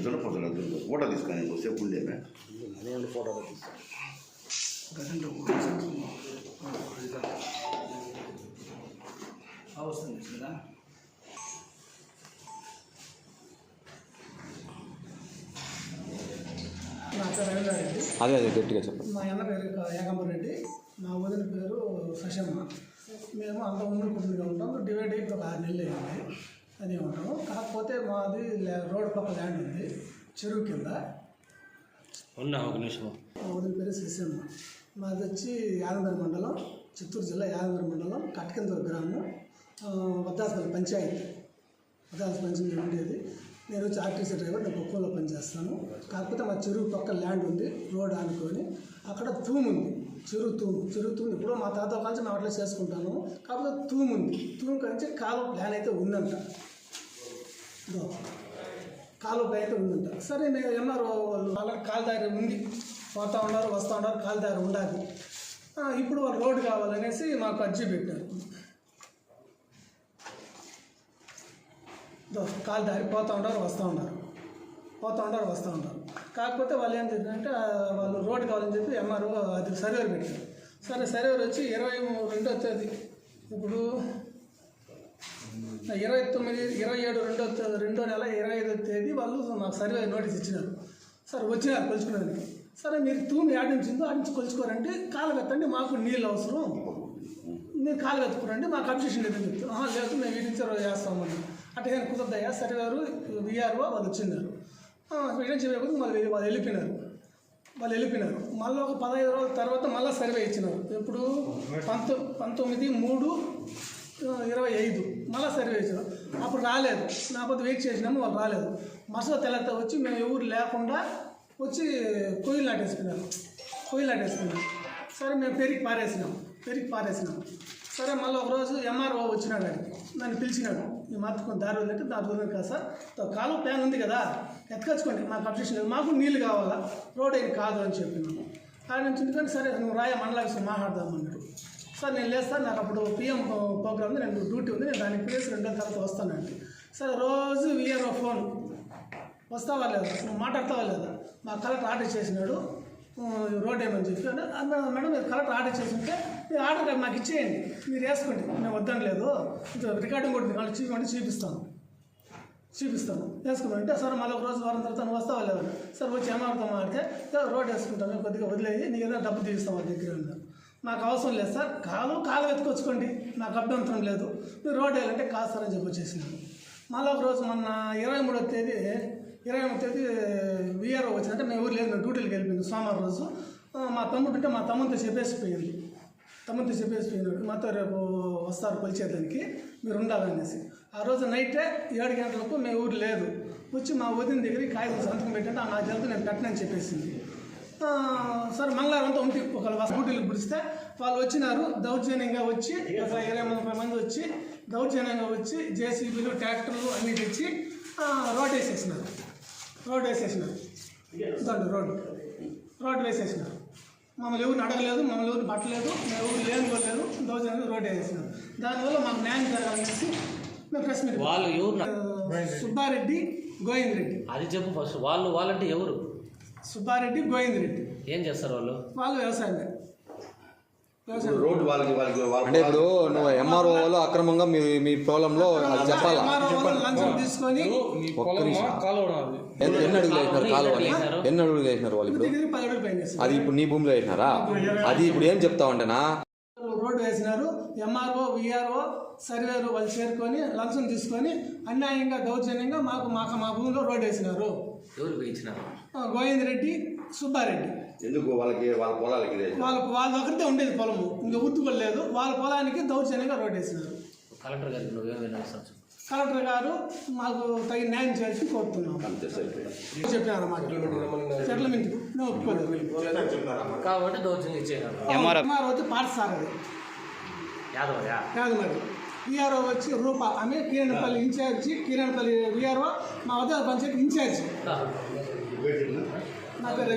ఇద్దరు పొద్దున ఫోటో తీసుకొని కొద్దిసేపు ఉండేమే ఫోటోలో వస్తుంది కదా నా పేరు రవీంద్రారెడ్డి అదే అదే గట్టిగా చెప్పండి. మా అన్న పేరు ఏకంబర్ రెడ్డి. మా వదిన పేరు సశమ్మ. మేము అంత ముందు కుటుంబంగా ఉంటాం. డివైడ్ అయిపోయి ఒక ఆరు నెలలు అయింది. అది ఉంటాము కాకపోతే మాది రోడ్ పక్క ల్యాండ్ ఉంది చెరువు కింద. ఉన్నా ఒక నిమిషం. మా వదిన పేరు శ్రీశమ్మ మాది వచ్చి యాదగిరి మండలం చిత్తూరు జిల్లా యాదగిరి మండలం కట్కిందూరు గ్రామం ఆ, వద్దాసపల్లి పంచాయతీ. వద్దాసపల్లి పంచాయతీ ఉండేది నేను వచ్చి ఆర్టీసీ డ్రైవర్ నేను కుప్పంలో పనిచేస్తాను. కాకపోతే మా చెరువు పక్క ల్యాండ్ ఉంది రోడ్ ఆనుకొని. అక్కడ తూము ఉంది. చెరువు తూము చెరువు తూము. ఇప్పుడు మా తాత కలిసి మేము అట్లా చేసుకుంటాను కాకపోతే తూము ఉంది. తూము కలిసి కాలువ ప్లాన్ అయితే ఉందంట. ఇదో కాలువ ప్లాన్ అయితే ఉందంట. సరే నేను ఎంఆర్ఓ వాళ్ళు వాళ్ళకి కాలుదారి ఉంది. పోతా ఉన్నారు వస్తూ ఉన్నారు కాలుదారి ఉండాలి. ఇప్పుడు వాళ్ళు రోడ్డు కావాలనేసి మాకు అర్జీ పెట్టారు. కాలు దారి పోతూ ఉంటారు వస్తూ ఉంటారు పోతూ ఉంటారు వస్తూ ఉంటారు కాకపోతే వాళ్ళు ఏం చెప్పారంటే వాళ్ళు రోడ్డు కావాలని చెప్పి ఎంఆర్ఓ అది సర్వేర్ పెట్టారు. సరే సర్వేర్ వచ్చి ఇరవై రెండో వచ్చేది. ఇప్పుడు ఇరవై తొమ్మిది ఇరవై ఏడు రెండో రెండో నెల ఇరవై ఐదో తేదీ వాళ్ళు మాకు సర్వే నోటీస్ ఇచ్చినారు. సరే వచ్చినారు కొలుచుకునేందుకు. సరే మీరు తూమి ఆడించిందో ఆడించి ఉందో నుంచి కొలుచుకోరంటే కాలు పెట్టండి మాకు నీళ్ళు అవసరం. మీరు కాలు వెతుకురండి మాకు అబ్జెక్షన్ లేదని చెప్తాను "ఆహా, లేదు మేము వీటి నుంచి చేస్తామని అంటే నేను కుదరదయ్యా సరే గారు విఆర్ఓ వాళ్ళు వచ్చిన్నారు వీడియో చెప్పకపోతే మళ్ళీ వాళ్ళు వెళ్ళిపోయినారు. వాళ్ళు వెళ్ళిపోయినారు. మళ్ళీ ఒక పదహైదు రోజుల తర్వాత మళ్ళీ సర్వే ఇచ్చినారు. ఎప్పుడు? పంతొ పంతొమ్మిది మూడు ఇరవై ఐదు. మళ్ళీ సర్వే ఇచ్చినారు. అప్పుడు రాలేదు. నా పొద్దు వెయిట్ చేసినాము వాళ్ళు రాలేదు. మసలు తెల్లత వచ్చి మేము ఎవరు లేకుండా వచ్చి కొయ్యలు నాటేసుకున్నారు. కొయ్యలు నాటేసుకున్నారు. సరే మేము పెరిగి పారేసినాం. పెరిగి పారేసినాం. సరే మళ్ళీ ఒకరోజు ఎంఆర్ఓ వచ్చినాడు ఆడికి. నన్ను పిలిచినాడు. ఈ మార్చుకొని దారి వదిలితే దారి వదిలేదు కదా సార్. తో కాలువ ప్లాన్ ఉంది కదా. ఎత్తుకొచ్చుకోండి. మాకు అబ్జెక్షన్ లేదు. మాకు నీళ్ళు కావాలా? రోడ్ అయిన కాదు అని చెప్పినాను ఆయన నుంచి ఎందుకంటే సరే నువ్వు రాయ మండలాఫీస్ మాట్లాడదామన్నాడు సార్ నేను లేస్తాను నాకు అప్పుడు పిఎం ప్రోగ్రామ్ ఉంది. నేను డ్యూటీ ఉంది. నేను దానికి ప్లేస్ రెండో తర్వాత వస్తానండి సరే రోజు విఆర్ఓ ఫోన్. వస్తావా లేదా? నువ్వు మాట్లాడతావా లేదా? మా కలెక్టర్ ఆర్డర్ చేసినాడు. రోడ్ ఏమని చెప్పి మేడం మీరు కలెక్టర్ ఆర్డర్ చేస్తుంటే మీరు ఆర్డర్ మాకు ఇచ్చేయండి మీరు వేసుకోండి. మేము వద్దని లేదు రికార్డింగ్ కూడా వాళ్ళు చూపించమంటే చూపిస్తాను చూపిస్తాను వేసుకోమంటే సార్ మళ్ళీ ఒక రోజు వారం తర్వాత వస్తావా లేదా? సార్ వచ్చి ఏమాడుతాం ఆడితే "సార్, రోడ్ వేసుకుంటాను కొద్దిగా వదిలేయి నీకు ఏదైనా డబ్బు తీస్తాం వాళ్ళ దగ్గర మాకు అవసరం లేదు సార్ కాలు కాలు వెతుకొచ్చుకోండి నాకు అభ్యంతరం లేదు మీరు రోడ్ వేయాలంటే కాదు సార్ అని చెప్పి వచ్చేసినాను మళ్ళీ ఒక రోజు మొన్న ఇరవై మూడో తేదీ ఇరవై మూడో తేదీ eh, విఆర్ఓ వచ్చిందంటే మేము ఊరు లేదు మేము డ్యూటీలకు వెళ్ళిపోయింది సోమవారం రోజు. మా తమ్ముడు ఉంటే మా తమ్ముడితో చెప్పేసిపోయింది. తమ్ముడితో చెప్పేసిపోయినాడు. మాతో రేపు వస్తారు కొలిచేదానికి మీరు ఉండాలనేసి. ఆ రోజు నైటే ఏడు గంటలకు మేము ఊరు లేదు. వచ్చి మా వదిన దగ్గర కాగితం సంతకం పెట్టంటే నాకు తెలుసు నేను పెట్టనని చెప్పేసింది. సరే మంగళవారం అంతా ఉంటే ఒక స్కూటీలకు పిలిస్తే వాళ్ళు వచ్చినారు. దౌర్జన్యంగా వచ్చి ఒక ఇరవై ముప్పై మంది వచ్చి దౌర్జన్యంగా వచ్చి జేసీబీలు ట్రాక్టర్లు అన్నీ తెచ్చి రోడ్ వేసేసినారు. రోడ్ వేసేసినారు దాంట్లో రోడ్డు రోడ్డు వేసేసినారు మమ్మల్ని ఎవరిని అడగలేదు మమ్మల్ని ఎవరిని పట్టలేదు మేము ఎవరు లేని లేదు దౌర్జన్యంగా రోడ్డు వేసేసినారు దానివల్ల మాకు న్యాయం జరగాలనేసి మేము ప్రెస్ మీట్ వాళ్ళు ఎవరు? సుబ్బారెడ్డి గోవింద్ రెడ్డి. అది చెప్పు ఫస్ట్. వాళ్ళు వాళ్ళంటే ఎవరు? సుబ్బారెడ్డి గోవింద్ రెడ్డి. ఏం చేస్తారు వాళ్ళు? వాళ్ళు వ్యవసాయమే. వాళ్ళకి వాళ్ళకి అంటే ఇప్పుడు నువ్వు ఎంఆర్ఓ వాళ్ళు అక్రమంగా మీ మీ పొలంలో అది చెప్పాలా? లంచం తీసుకొని ఒక్క నిమిషం. ఎన్ని అడుగులు వేసినారు కాలువని ఎన్ని అడుగులు వేసినారు వాళ్ళు ఇప్పుడు. అది ఇప్పుడు నీ భూమిలో వేసినారా? అది ఇప్పుడు ఏం చెప్తావు అంటేనా? రోడ్డు వేసినారు ఎంఆర్ఓ విఆర్ఓ సర్వేరు వాళ్ళు చేరుకొని లంచం తీసుకొని అన్యాయంగా దౌర్జన్యంగా మాకు మాకు మా భూమిలో రోడ్డు వేసినారు. ఎవరు వేయించినారు ఆ, గోవింద్ రెడ్డి సుబ్బారెడ్డి. ఎందుకు వాళ్ళకి వాళ్ళ పొలాలకి? వాళ్ళ వాళ్ళ ఒకరితే ఉండేది పొలము. ఇంకా ఉత్తుకోలేదు వాళ్ళ పొలానికి దౌర్జన్యంగా రోడ్డు వేసినారు. కలెక్టర్ వినవిస్తావు కలెక్టర్ గారు మాకు తగిన న్యాయం చేయాల్సి కోరుతున్నాం. చెప్పినారు సెటిల్మెంట్. ఒప్పుకోలేదు. కాబట్టి దౌర్జన్యం ఇచ్చేయాలి ఎంఆర్ఓ వచ్చి పాఠశాల మరి. విఆర్ఓ వచ్చి రూప ఆమె కిరణపల్లి ఇన్ఛార్జి కిరణపల్లి విఆర్ఓ మా వద్ద పంచాయతీ ఇన్ఛార్జి. నా పేరు